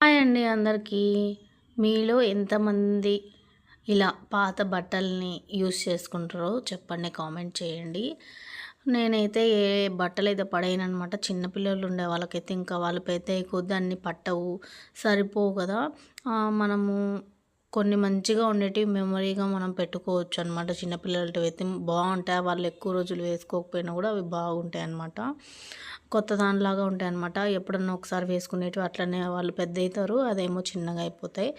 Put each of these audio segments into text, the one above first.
Hi అండి అందరికీ. మీలో ఎంతమంది ఇలా పాత బట్టల్ని యూస్ చేసుకుంటారో చెప్పండి కామెంట్ చేయండి. నేనైతే ఏ బట్టలు అయితే పడేయనమాట చిన్నపిల్లలు ఉండే వాళ్ళకైతే ఇంకా వాళ్ళు పెద్ద కొద్ది అన్ని పట్టవు సరిపోవు కదా. మనము కొన్ని మంచిగా ఉండేటివి మెమరీగా మనం పెట్టుకోవచ్చు అనమాట చిన్నపిల్లలతో అయితే బాగుంటాయి వాళ్ళు ఎక్కువ రోజులు వేసుకోకపోయినా కూడా అవి బాగుంటాయి అనమాట కొత్త దానిలాగా ఉంటాయి అనమాట ఎప్పుడన్నా ఒకసారి వేసుకునేటివి అట్లనే వాళ్ళు పెద్ద అవుతారు అదేమో చిన్నగా అయిపోతాయి.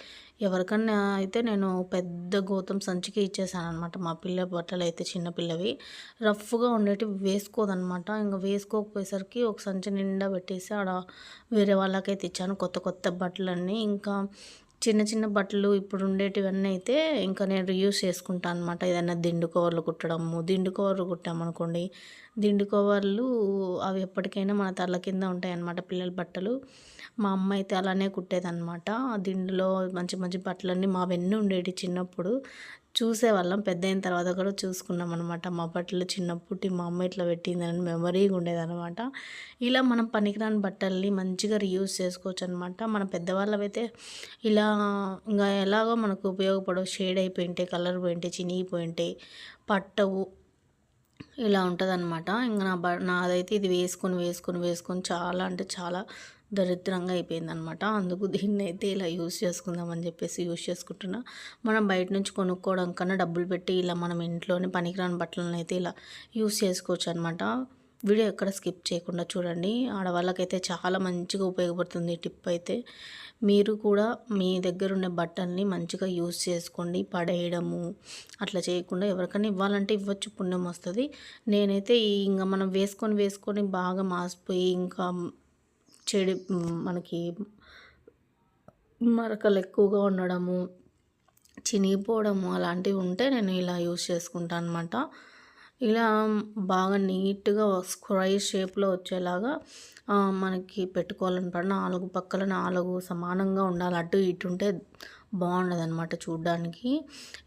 ఎవరికన్నా అయితే నేను పెద్ద గోతం సంచికి ఇచ్చేసాను అనమాట మా పిల్ల బట్టలు అయితే చిన్నపిల్లవి రఫ్గా ఉండేటివి వేసుకోదనమాట ఇంకా వేసుకోకపోయేసరికి ఒక సంచి నిండా పెట్టేసి ఆడ వేరే వాళ్ళకైతే ఇచ్చాను. కొత్త కొత్త బట్టలన్నీ. ఇంకా చిన్న చిన్న బట్టలు ఇప్పుడు ఉండేటివన్నీ అయితే ఇంకా నేను రియూస్ చేసుకుంటాను అనమాట ఏదైనా దిండు కవర్లు కుట్టడము దిండు కవర్లు కుట్టామనుకోండి దిండు కవర్లు అవి ఎప్పటికైనా మన తల కింద ఉంటాయన్నమాట పిల్లల బట్టలు. మా అమ్మ అయితే అలానే కుట్టేదన్నమాట. దిండులో మంచి మంచి బట్టలన్నీ మావన్నీ ఉండేవి చిన్నప్పుడు. చూసేవాళ్ళం. పెద్ద అయిన తర్వాత కూడా చూసుకున్నాం అనమాట మా బట్టలు చిన్నప్పుడు మా అమ్మ ఇట్లా పెట్టిందని మెమరీగా ఉండేదన్నమాట. ఇలా మనం పనికిరాని బట్టల్ని మంచిగా రీయూజ్ చేసుకోవచ్చు అనమాట మన పెద్దవాళ్ళవైతే ఇలా ఇంకా ఎలాగో మనకు ఉపయోగపడవు. షేడ్ అయిపోయింటాయి కలర్ పోయింటే చినిగిపోయింటాయి పట్టవు. ఇలా ఉంటుంది అనమాట ఇంకా నా బ నాదైతే ఇది వేసుకొని వేసుకొని వేసుకొని చాలా అంటే చాలా దరిద్రంగా అయిపోయింది అనమాట అందుకు దీన్ని అయితే ఇలా యూస్ చేసుకుందామని చెప్పేసి యూస్ చేసుకుంటున్నా. మనం బయట నుంచి కొనుక్కోవడం కన్నా డబ్బులు పెట్టి ఇలా మనం ఇంట్లోనే పనికిరాని బట్టలను అయితే ఇలా యూస్ చేసుకోవచ్చు అనమాట వీడియో ఎక్కడ స్కిప్ చేయకుండా చూడండి. ఆడవాళ్ళకైతే చాలా మంచిగా ఉపయోగపడుతుంది ఈ టిప్ అయితే. మీరు కూడా మీ దగ్గర ఉన్న బట్టల్ని మంచిగా యూస్ చేసుకోండి. పడేయడము అట్లా చేయకుండా ఎవరికైనా ఇవ్వాలంటే ఇవ్వచ్చు పుణ్యం వస్తుంది. నేనైతే ఇంకా మనం వేసుకొని వేసుకొని బాగా మాసిపోయి ఇంకా చెడి మనకి మరకలు ఎక్కువగా ఉండడము చినిగిపోవడము అలాంటివి ఉంటే నేను ఇలా యూస్ చేసుకుంటాను అనమాట ఇలా బాగా నీట్గా స్క్వైర్ షేప్లో వచ్చేలాగా మనకి పెట్టుకోవాలన్నమాట. నాలుగు పక్కల నాలుగు సమానంగా ఉండాలి. అటు ఇటు ఉంటే బాగుండదు అనమాట చూడ్డానికి.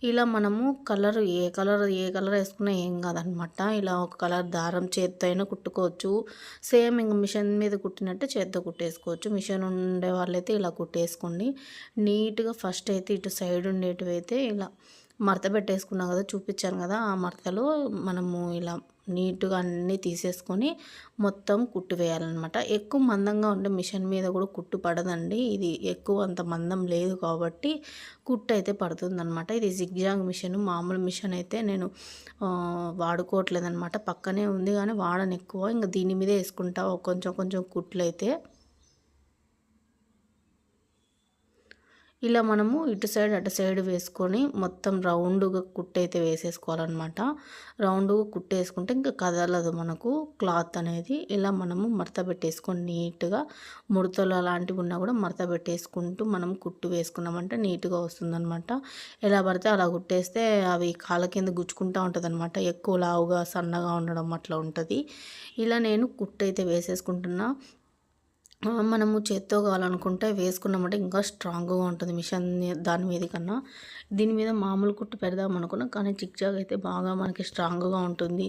ఇలా మనము కలర్ ఏ కలర్ ఏ కలర్ వేసుకున్నా ఏం కాదనమాట ఇలా ఒక కలర్ దారం చేత్తో అయినా కుట్టుకోవచ్చు. సేమ్ ఇంక మిషన్ మీద కుట్టినట్టు చేత్తో కుట్టేసుకోవచ్చు. మిషన్ ఉండే వాళ్ళైతే ఇలా కుట్టేసుకోండి. నీట్గా ఫస్ట్ అయితే ఇటు సైడ్ ఉండేటివి అయితే ఇలా మడత పెట్టేసుకున్నాం కదా చూపించాను కదా ఆ మడతలో మనము ఇలా నీట్గా అన్నీ తీసేసుకొని మొత్తం కుట్టు వేయాలన్నమాట. ఎక్కువ మందంగా ఉండే మిషన్ మీద కూడా కుట్టు పడదండి. ఇది ఎక్కువ అంత మందం లేదు కాబట్టి కుట్టు అయితే పడుతుందన్నమాట. ఇది జిగ్జాగ్ మిషన్ మామూలు మిషన్ అయితే నేను వాడుకోవట్లేదనమాట పక్కనే ఉంది కానీ వాడను ఎక్కువ. ఇంకా దీని మీదే వేసుకుంటా కొంచెం కొంచెం కుట్లు అయితే ఇలా మనము ఇటు సైడ్ అటు సైడ్ వేసుకొని మొత్తం రౌండ్గా కుట్టయితే వేసేసుకోవాలన్నమాట. రౌండ్గా కుట్టేసుకుంటే ఇంకా కదలదు మనకు. క్లాత్ అనేది ఇలా మనము మడత పెట్టేసుకొని నీట్గా ముడతలు అలాంటివి ఉన్నా కూడా మడత పెట్టేసుకుంటూ మనం కుట్టు వేసుకున్నామంటే నీట్గా వస్తుందన్నమాట. ఎలా పడితే అలా కుట్టేస్తే అవి కాళ్ళ కింద గుచ్చుకుంటూ ఉంటుంది అనమాట ఎక్కువ లావుగా సన్నగా ఉండడం అట్లా ఉంటుంది. ఇలా నేను కుట్టు అయితే వేసేసుకుంటున్నా. మనము చేత్తో కావాలనుకుంటే వేసుకున్నామంటే ఇంకా స్ట్రాంగ్గా ఉంటుంది మిషన్ దాని మీద కన్నా. దీని మీద మామూలు కుట్టు పెడదాం అనుకున్నాం కానీ చిక్చాగ్ అయితే బాగా మనకి స్ట్రాంగ్గా ఉంటుంది.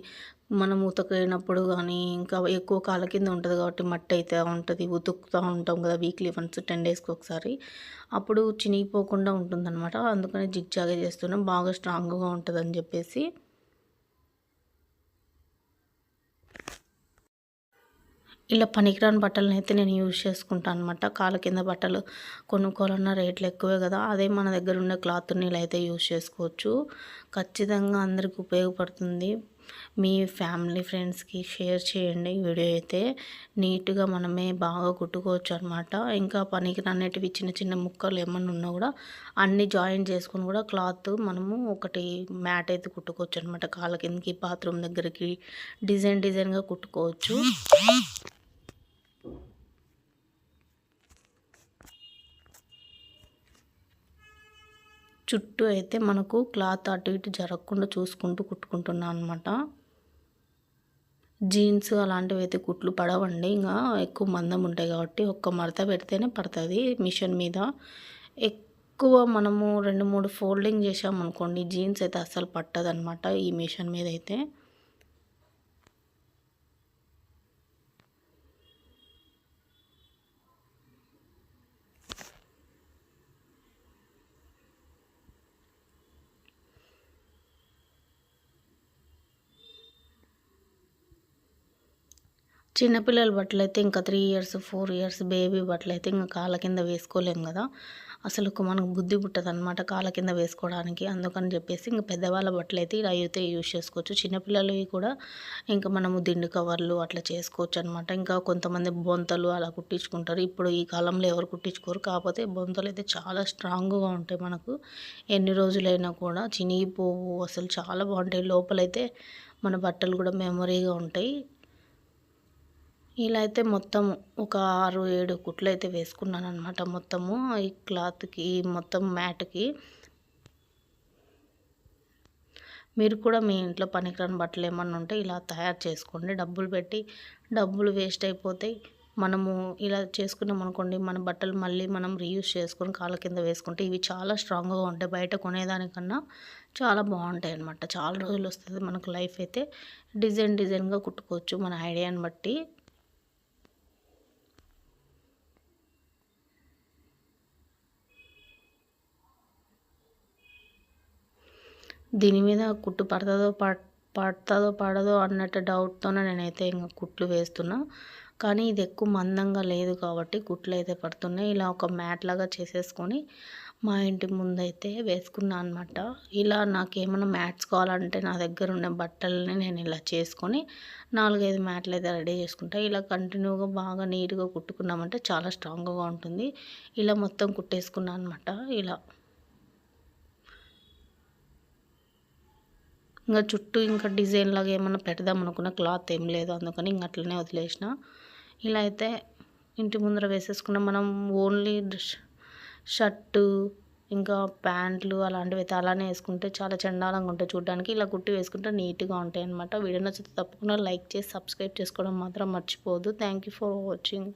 మనం ఉతకైనప్పుడు కానీ ఇంకా ఎక్కువ కాల కింద ఉంటుంది కాబట్టి మట్టి అయితే ఉంటుంది. ఉతుకుతూ ఉంటాం కదా వీక్లీ వన్స్ టెన్ డేస్కి ఒకసారి. అప్పుడు చినిగిపోకుండా ఉంటుందన్నమాట. అందుకని జిగ్జాగే చేస్తున్నాం. బాగా స్ట్రాంగ్గా ఉంటుందని చెప్పేసి. ఇలా పనికిరాని బట్టలను అయితే నేను యూజ్ చేసుకుంటాను అనమాట కాళ్ళ కింద బట్టలు కొనుక్కోవాలన్న రేట్లు ఎక్కువే కదా. అదే మన దగ్గర ఉండే క్లాత్ని ఇలా అయితే యూజ్ చేసుకోవచ్చు. ఖచ్చితంగా అందరికి ఉపయోగపడుతుంది. మీ ఫ్యామిలీ ఫ్రెండ్స్కి షేర్ చేయండి వీడియో అయితే. నీట్గా మనమే బాగా కుట్టుకోవచ్చు అనమాట ఇంకా పనికి అనేటివి చిన్న చిన్న ముక్కలు ఏమన్నా ఉన్నా కూడా అన్నీ జాయిన్ చేసుకుని కూడా క్లాత్ మనము ఒకటి మ్యాట్ అయితే కుట్టుకోవచ్చు అనమాట కాళ్ళ కిందకి బాత్రూమ్ దగ్గరికి డిజైన్ డిజైన్గా కుట్టుకోవచ్చు. చుట్టూ అయితే మనకు క్లాత్ అటు ఇటు జరగకుండా చూసుకుంటూ కుట్టుకుంటున్నాను అనమాట జీన్స్ అలాంటివి అయితే కుట్లు పడవండి. ఇంకా ఎక్కువ మందం ఉంటాయి కాబట్టి ఒక్క మడత పెడితేనే పడుతుంది మిషన్ మీద. ఎక్కువ మనము రెండు మూడు ఫోల్డింగ్ చేసామనుకోండి జీన్స్ అయితే అస్సలు పట్టదనమాట ఈ మిషన్ మీద అయితే. చిన్నపిల్లల బట్టలు అయితే ఇంకా three years four years baby బట్టలు అయితే ఇంకా కాళ్ళ కింద వేసుకోలేం కదా. అసలు మనకు బుద్ధి పుట్టదు అనమాట కాళ్ళ కింద వేసుకోవడానికి. అందుకని చెప్పేసి ఇంకా పెద్దవాళ్ళ బట్టలు అయితే ఇలా అయితే యూజ్ చేసుకోవచ్చు. చిన్నపిల్లలవి కూడా ఇంకా మనము దిండు కవర్లు అట్లా చేసుకోవచ్చు అనమాట ఇంకా కొంతమంది బొంతలు అలా కుట్టించుకుంటారు. ఇప్పుడు ఈ కాలంలో ఎవరు కుట్టించుకోరు. కాకపోతే బొంతలు అయితే చాలా స్ట్రాంగ్గా ఉంటాయి మనకు. ఎన్ని రోజులైనా కూడా చినిగిపోవు. అసలు చాలా బాగుంటాయి. లోపలైతే మన బట్టలు కూడా మెమొరీగా ఉంటాయి. ఇలా అయితే మొత్తం ఒక ఆరు ఏడు కుట్లు అయితే వేసుకున్నాను అనమాట మొత్తము. ఈ క్లాత్కి మొత్తం మ్యాట్కి. మీరు కూడా మీ ఇంట్లో పనికిరాని బట్టలు ఏమన్నా ఉంటే ఇలా తయారు చేసుకోండి. డబ్బులు పెట్టి డబ్బులు వేస్ట్ అయిపోతాయి మనము ఇలా చేసుకున్నాం అనుకోండి మన బట్టలు మళ్ళీ మనం రీయూజ్ చేసుకొని కాళ్ళ కింద వేసుకుంటే ఇవి చాలా స్ట్రాంగ్గా ఉంటాయి. బయట కొనేదానికన్నా చాలా బాగుంటాయి అనమాట చాలా రోజులు వస్తుంది మనకు లైఫ్ అయితే. డిజైన్ డిజైన్గా కుట్టుకోవచ్చు మన ఐడియాని బట్టి. దీని మీద కుట్టు పడుతుందో పడుతుందో పడదో అన్నట్టు డౌట్తోనే నేనైతే ఇంకా కుట్లు వేస్తున్నా. కానీ ఇది ఎక్కువ మందంగా లేదు కాబట్టి కుట్లు అయితే పడుతున్నాయి. ఇలా ఒక మ్యాట్ లాగా చేసేసుకొని మా ఇంటి ముందైతే వేసుకున్నా అనమాట ఇలా నాకు ఏమైనా మ్యాట్స్ కావాలంటే నా దగ్గర ఉన్న బట్టలని నేను ఇలా చేసుకొని నాలుగైదు మ్యాట్లు అయితే రెడీ చేసుకుంటా. ఇలా కంటిన్యూగా బాగా నీట్గా కుట్టుకున్నామంటే చాలా స్ట్రాంగ్గా ఉంటుంది. ఇలా మొత్తం కుట్టేసుకున్నాను అనమాట ఇలా. ఇంకా చుట్టూ ఇంకా డిజైన్ లాగా ఏమన్నా పెడదాం అనుకున్న క్లాత్ ఏం లేదు. అందుకని ఇంక అట్లనే వదిలేసిన. ఇలా అయితే ఇంటి ముందర వేసేసుకున్న మనం ఓన్లీ షర్టు ఇంకా ప్యాంట్లు అలాంటివి అయితే అలానే వేసుకుంటే చాలా చండాలంగా ఉంటాయి చూడడానికి. ఇలా కుట్టి వేసుకుంటే నీట్గా ఉంటాయి అనమాట వీడియో నచ్చితే తప్పకుండా లైక్ చేసి సబ్స్క్రైబ్ చేసుకోవడం మాత్రం మర్చిపోవద్దు. Thank you for watching